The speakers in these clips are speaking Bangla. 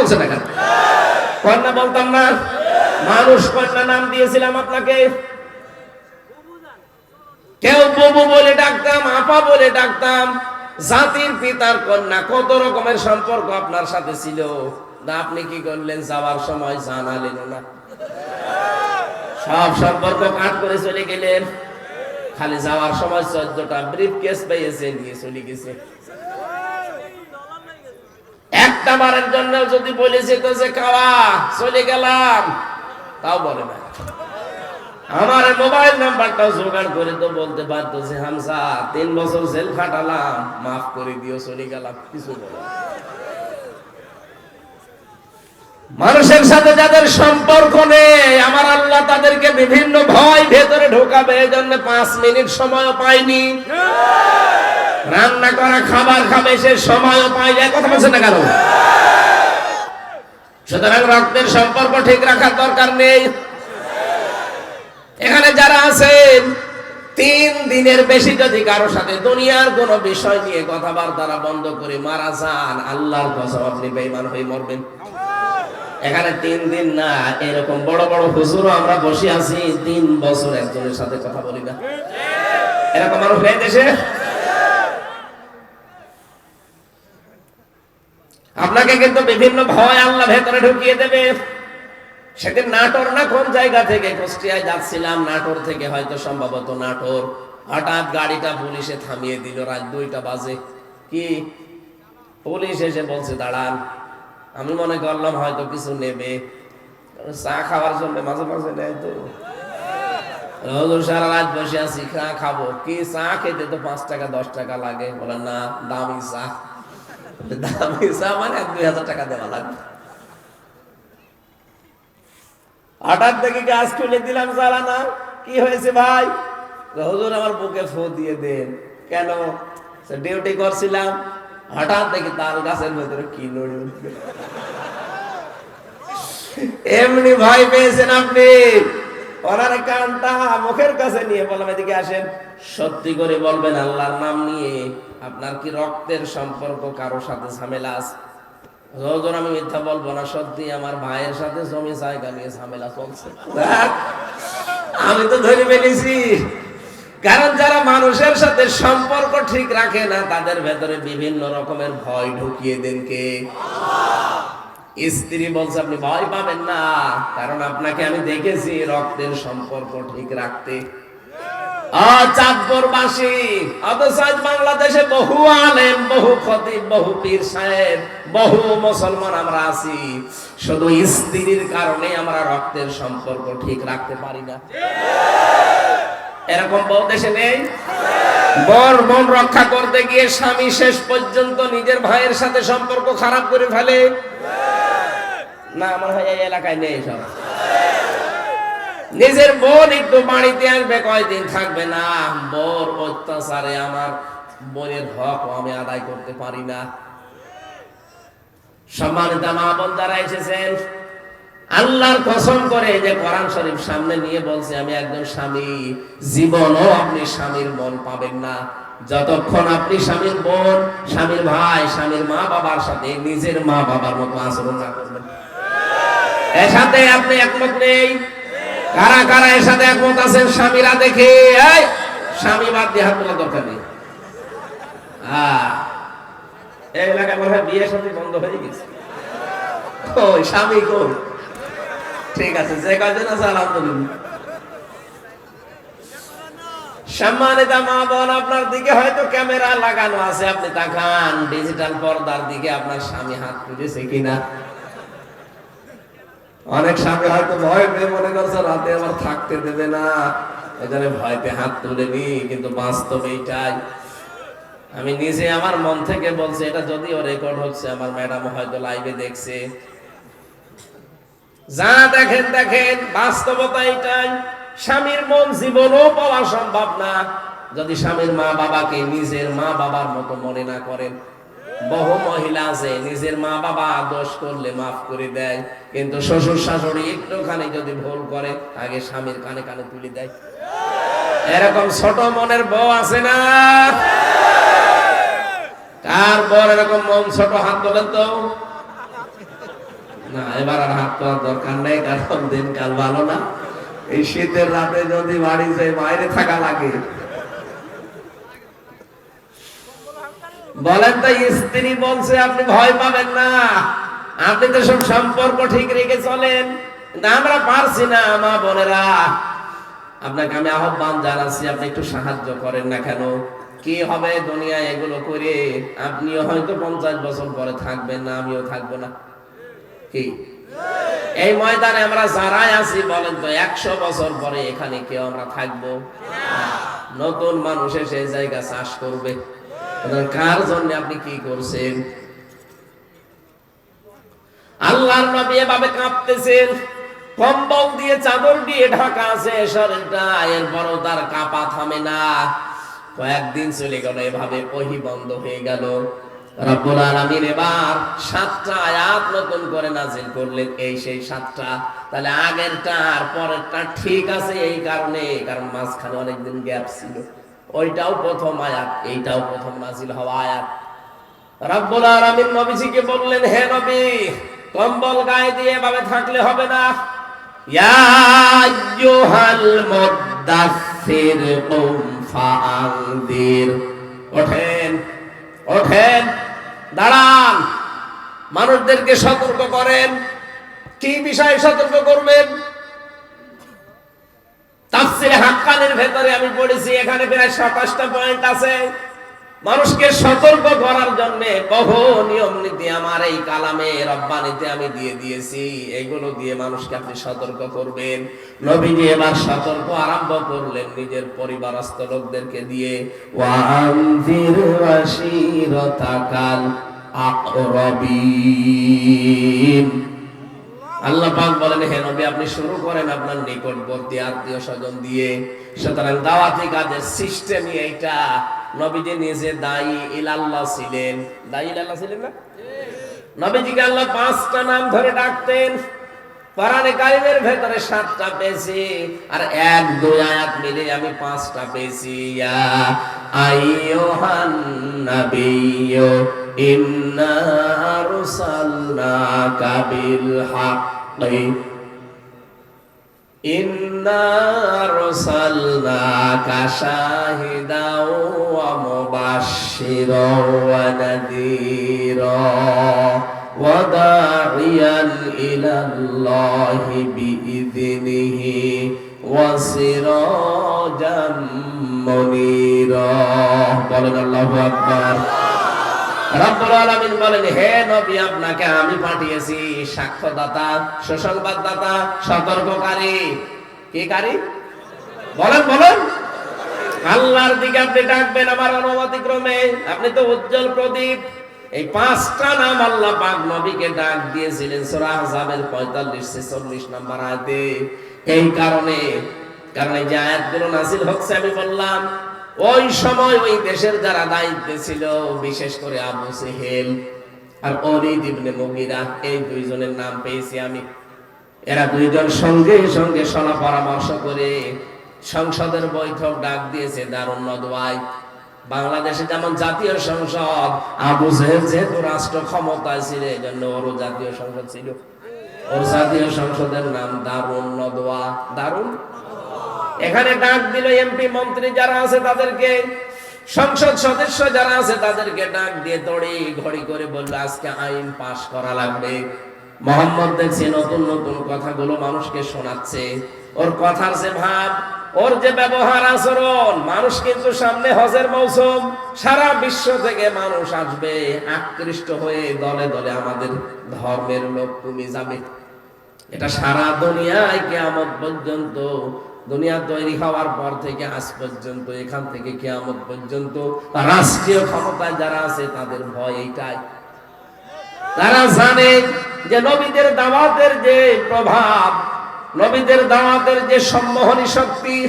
বলছেন না কেন? কন্যা বলতাম না। মানুষ কন্যা নাম দিয়েছিলাম আপনাকে। কেউ ববু বলে ডাকতাম, আপা বলে ডাকতাম। জাতির পিতার কন্যা কত রকমের সম্পর্ক আপনার সাথে ছিল? আপনি কি করলেন? যাওয়ার সময় জানালেন না। সব সম্পর্ক কাট করে চলে গেলেন। খালি যাওয়ার সময় চোদ্দটা ব্রিফ কেস পেয়েছে নিয়ে চলে গেছে। মারার জন্য যদি বলেছে তো যে খাওয়া চলে গেলাম। তাও বলে না। আমার মোবাইল নাম্বারটাও জোগাড় করে তো বলতে পারতো যে হামসা তিন বছর জেল খাটালাম, মাফ করে দিও, চলে গেলাম। কিছু বলে। মানুষের সাথে যাদের সম্পর্ক নেই, আমার আল্লাহ তাদেরকে বিভিন্ন ভয় ভেতরে ঢোকাবে এই জন্য পাঁচ মিনিট সময়ও পাইনি। রান্না করা, খাবার খাবে, সে সময়ও পাই যায় কথা বলছেন না কেন? সুতরাং রক্তের সম্পর্ক ঠিক রাখার দরকার নেই। এখানে যারা আছেন, তিন দিনের বেশি যদি কারও সাথে দুনিয়ার কোন বিষয় নিয়ে কথাবার্তা বন্ধ করে মারা যান, আল্লাহর কসম আপনি বেঈমান হয়ে মরবেন। এখানে তিন দিন না, এরকম বড় বড় হুজুরও আমরা বসে আছি, তিন বছর একজনের সাথে কথা বলি না। এরকম মানুষ নেই দেশে আপনাকে কিন্তু বিভিন্ন ভয় আল্লাহ ভেতরে ঢুকিয়ে দেবে। সেদিন নাটোর না কোন জায়গা থেকে? কুষ্টিয়ায় যাচ্ছিলাম, নাটোর থেকে হয়তো সম্ভবত নাটোর। হঠাৎ গাড়িটা পুলিশে থামিয়ে দিল, রাত দুইটা বাজে। কি? পুলিশ এসে বলছে, দাঁড়ান। আমি মনে করলাম হয়তো কিছু নেবে। চা খাওয়ার জন্য মাঝে মাঝে নেয় তো। সারা রাত বসে আছি চা খাব। কি চা খেতে তো পাঁচ টাকা, দশ টাকা লাগে? বলে, না, দামি চা। দামি চা মানে এক, দুই হাজার টাকা দেওয়া লাগবে। হঠাৎ দেখি গাছ খুলে দিলাম চালানা কি হয়েছে ভাই? হুজুর আমার বুকে ফো দিয়ে দেন। কেন? ডিউটি করছিলাম। হঠাৎ দেখি তাল গাছের ভেতরে কি উঠবে এমনি ভয় পেয়েছেন আপনি? ওনার কানটা মুখের কাছে নিয়ে বললাম, এদিকে আসেন। সত্যি করে বলবেন, আল্লাহর নাম নিয়ে আপনার কি রক্তের সম্পর্ক কারও সাথে ঝামেলা আছে? আমি মিথ্যা বলব না, সত্যি আমার ভাইয়ের সাথে জমি জায়গা নিয়ে ঝামেলা চলছে। আমি তো ধরে ফেলেছি। কারণ যারা মানুষের সাথে সম্পর্ক ঠিক রাখে না, তাদের ভেতরে বিভিন্ন রকমের ভয় ঢুকিয়ে দেন কে? স্ত্রী বলছে, আপনি ভয় পাবেন না, কারণ আপনাকে আমি দেখেছি রক্তের সম্পর্ক ঠিক রাখতে। চাঁদপুরবাসী বাংলাদেশে বহু আলেম, বহু খতিব, বহু পীর সাহেব, বহু মুসলমান আমরা আছি। শুধু স্ত্রীর কারণে আমরা রক্তের সম্পর্ক ঠিক রাখতে পারি না। এরকম বহু দেশে নেই? বর মন রক্ষা করতে গিয়ে স্বামী শেষ পর্যন্ত নিজের ভাইয়ের সাথে সম্পর্ক খারাপ করে ফেলে? না, আমার এলাকায় নেই সব। নিজের বোন একটু বাড়িতে আসবে, কয়দিন থাকবে না। বোর অত্যাচারে আমার বোনের হক আমি আদায় করতে পারি না। সম্মানিত মা বোন যারা এসেছেন। আল্লাহর কসম করে যে কোরআন শরীফ সামনে নিয়ে বলছে, আমি একজন স্বামী, জীবনও আপনি স্বামীর মন পাবেন না। যতক্ষণ আপনি স্বামীর বোন, স্বামীর ভাই, স্বামীর মা বাবার সাথে নিজের মা বাবার মতো আচরণ না করবেন। এর সাথে আপনি একমত নেই? কারা কারা এর সাথে একমত আছেন স্বামীরা দেখে? স্বামী বাদ দিয়ে হাত তোলার দরকার নেই। এই এলাকায় মনে হয় বিয়ে সাথে বন্ধ হয়ে গেছে। ওই স্বামী কই? ঠিক আছে, যে কয়জন আছে, আলহামদুলিল্লাহ। সম্মানিত মা বোন আপনার দিকে হয়তো ক্যামেরা লাগানো আছে, আপনি তাকান ডিজিটাল পর্দার দিকে আপনার স্বামী হাত তুলেছে কিনা। অনেক স্বামী হয়তো ভয় পেয়ে মনে করছে, রাতে আমার থাকতে দেবে না। এখানে ভয়তে হাত তুলেনি কিন্তু বাস্তব এইটাই। আমি নিজে আমার মন থেকে বলছি, এটা যদিও রেকর্ড হচ্ছে, আমার ম্যাডাম হয়তো লাইভে দেখছে। যা দেখেন দেখেন, বাস্তবতা এটাই। স্বামীর মন জীবনও পাওয়া সম্ভব না। যদি স্বামীর মা বাবাকে নিজের মা বাবার মতো মনে না করেন। বহু মহিলা আছে, নিজের মা বাবা দোষ করলে মাফ করে দেয়। কিন্তু শ্বশুর শাশুড়ি একটুখানি যদি ভুল করে, আগে স্বামীর কানে কানে তুলে দেয়। এরকম ছোট মনের বউ আছে না? কার এরকম মন ছোট হাত তোলেন তো? না, এবার আর হাত পাওয়ার দরকার নেই, কারণ দিনকাল ভালো না। এই শীতের রাতে যদি বাড়ি বাইরে থাকা লাগে। বলেন স্ত্রী বলছে, আপনি ভয় পাবেন না। আপনি তো সব সম্পর্ক ঠিক রেখে চলেন। আমরা পারছি না, মা বোনেরা। আপনাকে আমি আহ্বান জানাচ্ছি, আপনি একটু সাহায্য করেন না কেন? কি হবে দুনিয়ায় এগুলো করে? আপনিও হয়তো পঞ্চাশ বছর পরে থাকবেন না, আমিও থাকব না। কি? এই ময়দানে আমরা যারাই আছি, বলেন তো, একশো বছর পরে এখানে কেউ আমরা থাকব? নতুন মানুষ এসে জায়গা চাষ করবে। কার জন্য আপনি কি করছেন? আল্লাহর নবী এভাবে কাঁপতেছেন। কম্বল দিয়ে চাদর দিয়ে ঢাকা আছে, শরীরটা, এরপরও তার কাপা থামে না। কয়েকদিন চলে গেল, এভাবে ওহি বন্ধ হয়ে গেল। রব্বুল আলামিন এবার সাতটা আয়াত নতুন করে নাজিল করলেন। এই সেই সাতটা, তাহলে আগেরটা আর পরেরটা ঠিক আছে এই কারণে, কারণ মাঝখানে অনেকদিন গ্যাপ ছিল। ওইটাও প্রথম আয়াত, এইটাও প্রথম নাজিল হওয়া আয়াত। রব্বুল আলামিন নবীজিকে বললেন, হে নবী, কম্বল গায়ে দিয়ে এভাবে থাকলে হবে না। ইয়া আইয়ুহাল মুদ্দাসসির কুম ফাআনদির। ওঠেন ওঠেন। দাঁড়ান। মানুষদেরকে সতর্ক করেন। কি বিষয়ে সতর্ক করবেন? তাফসিরে হাক্কানের ভেতরে আমি পড়েছি, এখানে প্রায় সাতাশটা পয়েন্ট আছে। মানুষকে সতর্ক করার জন্য বহু নিয়ম নীতি আমার এই কালামে রব্বানিতে আমি দিয়ে দিয়েছি। এগুলো দিয়ে মানুষকে আপনি সতর্ক করবেন। নবীজি এবার সতর্ক আরম্ভ করলেন নিজের পরিবারস্থ লোকদেরকে দিয়ে। ওয়ানজির আশিরতাকাল আকরাবিন। আল্লাহ পাক বলেন, হে নবী, আপনি শুরু করেন আপনার নিকটবর্তী আত্মীয় স্বজন দিয়ে। সুতরাং দাওয়াতি কাজের সিস্টেমই এইটা। নবীজি নিজে দায়ী, ইলাল্লাহ ছিলেন। দায়ী, ইলাল্লাহ ছিলেন না? নবীজিকে আল্লাহ পাঁচটা নাম ধরে ডাকতেন। কোরআনে কারিমের ভেতরে সাতটা পেয়েছি, আর এক, দুই আয়াত মিলে আমি পাঁচটা পেয়েছি। ইয়া আইয়ুহান নাবিয়্যু ইন্না আরসালনাকা বিল হাক্কি। ইন্না আরসালনাকা শাহিদাও ওয়া মুবাশশিরাও ওয়া নাযীরা ওয়া দাঈয়ান ইলাল্লাহি বিইذنিহি ওয়া সিরাজাম রব্বুল আলামিন বলেন, হে নবী, আপনাকে আমি পাঠিয়েছি সতর্ককারী। কি কারি? বলেন বলেন। আল্লাহর দিকে আপনি ডাকবেন আমার আপনি তো উজ্জ্বল প্রদীপ। এই পাঁচটা নাম আল্লাহ পাক নবীকে ডাক দিয়েছিলেন, সূরা আহজাবের 45 46 নাম্বার আয়াতে। এই কারণে, কারণ এই যে আয়াতগুলো নাযিল হচ্ছে, আমি বললাম ওই সময় ওই দেশের যারা দায়িত্বে ছিল, বিশেষ করে আবু সেহেল আর অলিদ ইবনে মুগিরা, এই দুইজনের নাম পেয়েছি আমি। এরা দুইজন সঙ্গে সঙ্গে সলা পরামর্শ করে সংসদের বৈঠক ডাক দিয়েছে দারুণ নদওয়ায়। বাংলাদেশে যেমন জাতীয় সংসদ, আবু সাহেব যেহেতু রাষ্ট্র ক্ষমতায় ছিল এই জন্য ওরও জাতীয় সংসদ ছিল। ওর জাতীয় সংসদের নাম দারুণ নদওয়া। দারুণ? এখানে ডাক দিল এমপি মন্ত্রী যারা আছে তাদেরকে, সংসদ সদস্য যারা আছে তাদেরকে ডাক দিয়ে দড়ি ঘড়ি করে বলল, আজকে আইন পাশ করা লাগবে। মোহাম্মদ দেখছে নতুন নতুন কথাগুলো মানুষকে শোনাচ্ছে। ওর কথার যে ভাব, ওর যে ব্যবহার আচরণ, মানুষ কিন্তু সামনে হজের মৌসুম, সারা বিশ্ব থেকে মানুষ আসবে, আকৃষ্ট হয়ে দলে দলে আমাদের ধর্মের লোক তুমি যাবে। এটা সারা দুনিয়ায় কেমন পর্যন্ত দুনিয়া তৈরি হওয়ার পর থেকে আজ পর্যন্ত, এখান থেকে কেয়ামত পর্যন্ত রাষ্ট্রীয় ক্ষমতায় যারা আছে তাদের ভয় এইটাই। তারা জানে যে নবীদের দাওয়াতের যে প্রভাব, নবীদের দাওয়াতের যে সম্মোহনী শক্তি,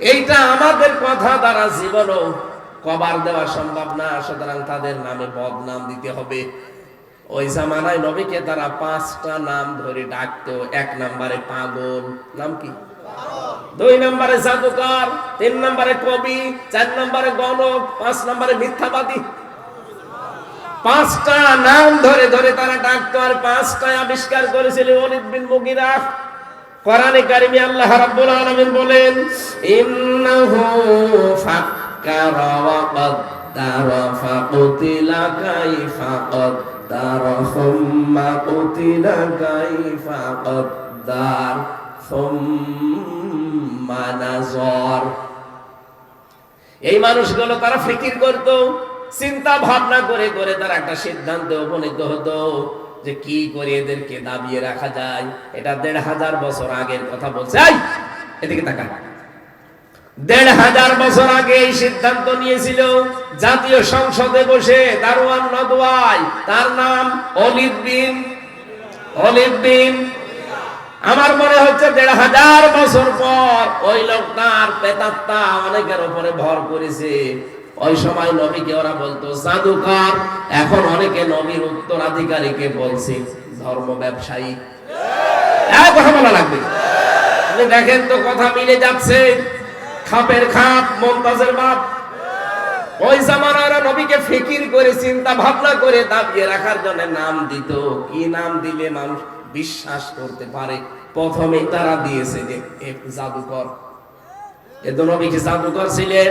এইটা আমাদের কথা দ্বারা জীবনও কবার দেওয়া সম্ভব না। সুতরাং তাদের নামে বদনাম দিতে হবে। ওই জামানায় নবীকে তারা পাঁচটা নাম ধরে ডাকতো। এক নাম্বারে পাগল। নাম কি? দুই নম্বরে জাদুকর, তিন নম্বরে কবি, চার নম্বরে গণক, পাঁচ নম্বরে মিথ্যাবাদী। পাঁচটা নাম ধরে ধরে তারা ডাক্তার পাঁচটা আবিষ্কার করেছিল অনিত বিন মুগিরা। কোরআনে কারিমি আল্লাহ রাব্বুল আলামিন বলেন, ইন্নাহু ফাক্কারা ওয়া কদ্দারা, ফাকুতিলা কাইফা কদ্দারা হুম্মা কুতিলা কাইফা কদ্দারা। এই মানুষগুলো তারা ফিকির করত, চিন্তা ভাবনা করে করে তারা একটা সিদ্ধান্তে উপনীত হতো যে কি করে এদেরকে দাবিয়ে রাখা যায়। এটা দেড় হাজার বছর আগের কথা বলছে। এদিকে তাকা দেড় হাজার বছর আগে এই সিদ্ধান্ত নিয়েছিল জাতীয় সংসদে বসে দারোয়ান নদওয়াই, তার নাম অলিদ বিন অলিদ বিন আমার মনে হচ্ছে দেড় হাজার বছর পর ওই লোকটার পেতাত্তা অনেকের উপরে ভর করেছে। ওই সময় নবীকে ওরা বলতো জাদুকর এখন অনেকে নবীর উত্তরাধিকারীকে বলছে, ধর্ম ব্যবসায়ী। কথা বলা লাগবে। আপনি দেখেন তো কথা মিলে যাচ্ছে। খাপের খাপ, মমতাজের বাপ। ওই জামানারা নবীকে ফিকির করে, চিন্তা ভাবনা করে দাবিয়ে রাখার জন্য নাম দিত। কি নাম দিলে মানুষ বিশ্বাস করতে পারে। প্রথমে তারা দিয়েছে যে জাদুকর। এ দনবী কি জাদুকর ছিলেন।